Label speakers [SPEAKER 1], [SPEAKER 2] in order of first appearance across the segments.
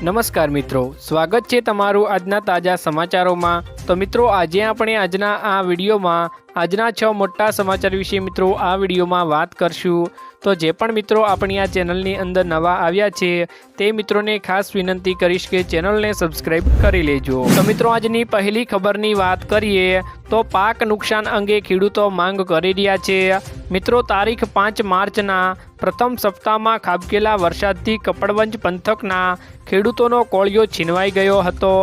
[SPEAKER 1] નમસ્કાર મિત્રો, સ્વાગત છે તમારું આજના તાજા સમાચારોમાં. તો મિત્રો, આજે આપણે આજના આ વિડીયોમાં, આજના છ મોટા સમાચાર વિશે મિત્રો આ વિડીયોમાં વાત કરશું. તો જે પણ મિત્રો આપણી આ ચેનલની અંદર નવા આવ્યા છે, તે મિત્રોને ખાસ વિનંતી કરીશ કે ચેનલને સબસ્ક્રાઈબ કરી લેજો. તો મિત્રો, આજની પહેલી ખબરની વાત કરીએ, તો પાક નુકસાન અંગે ખેડૂતો માંગ કરી રહ્યા છે. મિત્રો, તારીખ પાંચ માર્ચના પ્રથમ સપ્તાહમાં ખાબકેલા વરસાદથી કપડવંજ પંથકના ખેડૂતોનો કોળિયો છીનવાઈ ગયો હતો.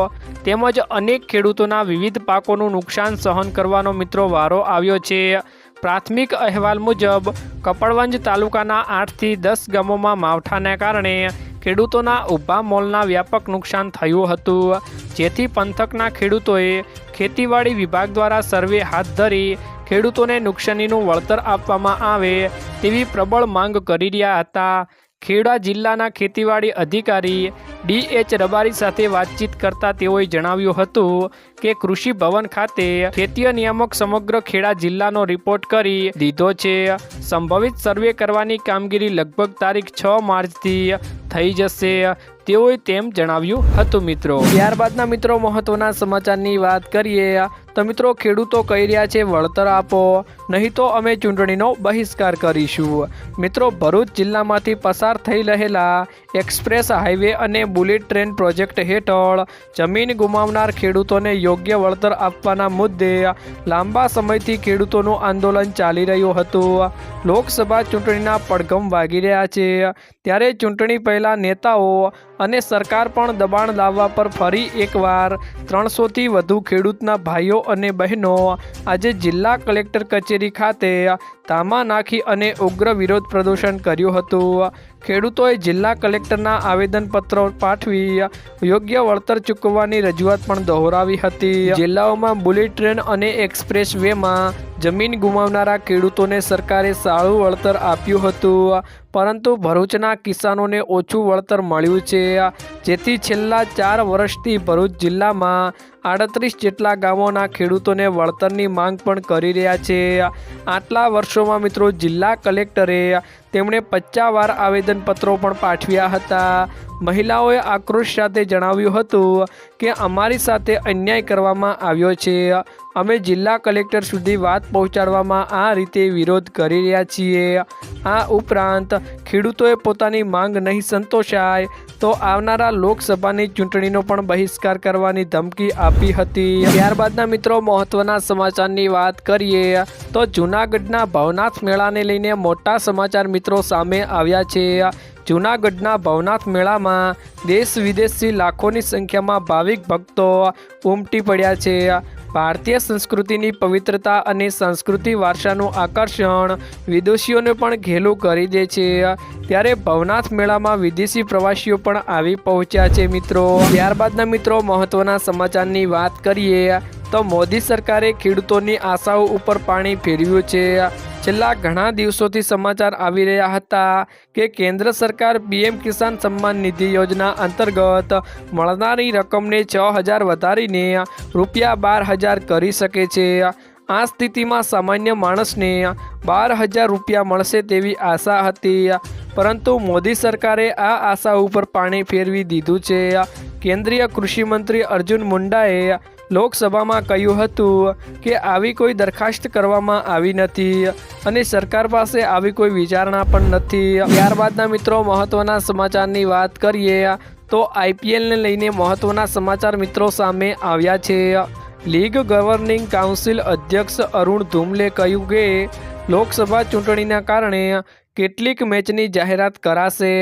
[SPEAKER 1] તેમજ અનેક ખેડૂતોના વિવિધ પાકોનું નુકસાન સહન કરવાનો મિત્રો વારો આવ્યો છે. પ્રાથમિક અહેવાલ મુજબ, કપડવંજ તાલુકાના આઠથી દસ ગામોમાં માવઠાને કારણે ખેડૂતોના ઊભા મોલના વ્યાપક નુકસાન થયું હતું. જેથી પંથકના ખેડૂતોએ ખેતીવાડી વિભાગ દ્વારા સર્વે હાથ ધરી ખેડૂતોને નુકસાનીનું વળતર આપવામાં આવે તેવી પ્રબળ માંગ કરી રહ્યા હતા. ખેડા જિલ્લાના ખેતીવાડી અધિકારી ડી એચ રબારી સાથે વાતચીત કરતા તેઓએ જણાવ્યું હતું કે કૃષિ ભવન ખાતે ખેતીય નિયામક સમગ્ર ખેડા જિલ્લાનો રિપોર્ટ કરી દીધો છે. સંભવિત સર્વે કરવાની કામગીરી લગભગ તારીખ છ માર્ચથી થઈ જશે. તેઓએ તેમ જણાવ્યું હતું, મિત્રો. ત્યારબાદના મિત્રો, મહત્વના સમાચારની વાત કરીએ. તો મિત્રો, ખેડૂતો કહી રહ્યા છે, વળતર આપો. નહીં તો અમે ચૂંટણીનો બહિષ્કાર કરીશું. મિત્રો, ભરૂચ જિલ્લામાંથી પસાર થઈ રહેલા એક્સપ્રેસ હાઈવે અને બુલેટ ટ્રેન પ્રોજેક્ટ હેઠળ જમીન ગુમાવનાર ખેડૂતોને યોગ્ય વળતર આપવાના મુદ્દે લાંબા સમયથી ખેડૂતોનું આંદોલન ચાલી રહ્યું હતું. લોકસભા ચૂંટણીના પડઘમ વાગી રહ્યા છે. ત્યારે ચૂંટણી પહેલાં નેતાઓ અને સરકાર પણ દબાણ લાવવા પર ફરી એકવાર ત્રણસોથી વધુ ખેડૂતના ભાઈઓ અને બહેનો આજે જિલ્લા કલેક્ટર કચેરી ખાતે તામા નાખી અને ઉગ્ર વિરોધ પ્રદર્શન કર્યું હતું. ખેડૂતોએ જિલ્લા કલેક્ટરના આવેદનપત્રો પાઠવી યોગ્ય વળતર ચૂકવવાની રજૂઆત પણ દોહરાવી હતી. જિલ્લાઓમાં બુલેટ ટ્રેન અને એક્સપ્રેસ વેમાં જમીન ગુમાવનારા ખેડૂતોને સરકારે સારું વળતર આપ્યું હતું. પરંતુ ભરૂચના કિસાનોને ઓછું વળતર મળ્યું છે. જેથી છેલ્લા ચાર વર્ષથી ભરૂચ જિલ્લામાં આડત્રીસ જેટલા ગામોના ખેડૂતોને વળતરની માંગ પણ કરી રહ્યા છે. આટલા વર્ષોમાં મિત્રો જિલ્લા કલેક્ટરે તેમણે પચ્ચા વાર આવેદનપત્રો પણ પાઠવ્યા હતા. મહિલાઓએ આક્રોશ સાથે જણાવ્યું હતું કે અમારી સાથે અન્યાય કરવામાં આવ્યો છે. અમે જિલ્લા કલેક્ટર સુધી વાત પહોંચાડવામાં આ રીતે વિરોધ કરી રહ્યા છીએ. આ ઉપરાંત ખેડૂતોએ પોતાની માંગ નહીં સંતોષાય તો આવનારા લોકસભાની ચૂંટણીનો પણ બહિષ્કાર કરવાની ધમકી આપી હતી. ત્યારબાદના મિત્રો, મહત્વના સમાચારની વાત કરીએ તો જૂનાગઢના ભવનાથ મેળાને લઈને મોટા સમાચાર મિત્રો સામે આવ્યા છે. જૂનાગઢના ભવનાથ મેળામાં દેશ વિદેશથી લાખોની સંખ્યામાં ભાવિક ભક્તો ઉમટી પડ્યા છે. ભારતીય સંસ્કૃતિની પવિત્રતા અને સંસ્કૃતિ વારસાનું આકર્ષણ વિદેશીઓને પણ ઘેલું કરી દે છે. ત્યારે ભવનાથ મેળામાં વિદેશી પ્રવાસીઓ પણ આવી પહોંચ્યા છે મિત્રો. ત્યારબાદના મિત્રો મહત્વના સમાચારની વાત કરીએ. તો મોદી સરકારે ખેડૂતોની આશાઓ ઉપર પાણી ફેરવ્યું છે. છેલ્લા ઘણા દિવસોથી સમાચાર આવી રહ્યા હતા કે કેન્દ્ર સરકાર પીએમ કિસાન સન્માન નિધિ યોજના અંતર્ગત મળનારી રકમને છ હજાર વધારીને રૂપિયા બાર હજાર કરી શકે છે. આ સ્થિતિમાં સામાન્ય માણસને બાર હજાર રૂપિયા મળશે તેવી આશા હતી. પરંતુ મોદી સરકારે આ આશા ઉપર પાણી ફેરવી દીધું છે. કેન્દ્રીય કૃષિ મંત્રી અર્જુન મુંડાએ લોકસભામાં કહ્યું હતું કે આવી કોઈ દરખાસ્ત કરવામાં આવી નથી અને સરકાર પાસે આવી કોઈ વિચારણા પણ નથી. ત્યારબાદના મિત્રો, મહત્વના સમાચારની વાત કરીએ તો આઈપીએલને લઈને મહત્વના સમાચાર મિત્રો સામે આવ્યા છે. લીગ ગવર્નિંગ કાઉન્સિલ અધ્યક્ષ અરુણ ધુમલે કહ્યું કે લોકસભા ચૂંટણીના કારણે કેટલીક મેચની જાહેરાત કરાશે.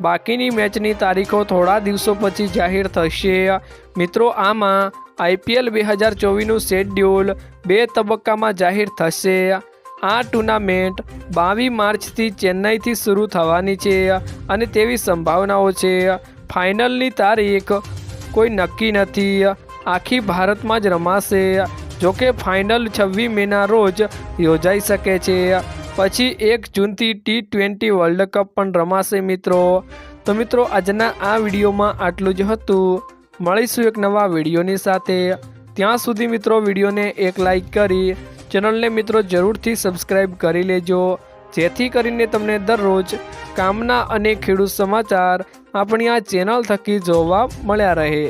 [SPEAKER 1] બાકીની મેચની તારીખો થોડા દિવસો પછી જાહેર થશે. મિત્રો, આમાં આઈપીએલ બે હજાર ચોવીસનું શેડ્યુલ બે તબક્કામાં જાહેર થશે. આ ટુર્નામેન્ટ બાવીસ માર્ચથી ચેન્નઈથી શરૂ થવાની છે અને તેવી સંભાવનાઓ છે. ફાઇનલની તારીખ કોઈ નક્કી નથી. આખી ભારતમાં જ રમાશે. જોકે ફાઇનલ છવ્વીસ મેના રોજ યોજાઈ શકે છે. પછી એક જૂનથી ટી ટ્વેન્ટી વર્લ્ડ કપ પણ રમાશે મિત્રો. તો મિત્રો, આજના આ વિડીયોમાં આટલું જ હતું. મળીશું એક નવા વિડીયોની સાથે. ત્યાં સુધી મિત્રો વિડીયોને એક લાઈક કરી, ચેનલને મિત્રો જરૂરથી સબસ્ક્રાઈબ કરી લેજો. જેથી કરીને તમને દરરોજ કામના અને ખેડૂત સમાચાર આપણી આ ચેનલ થકી જોવા મળ્યા રહે.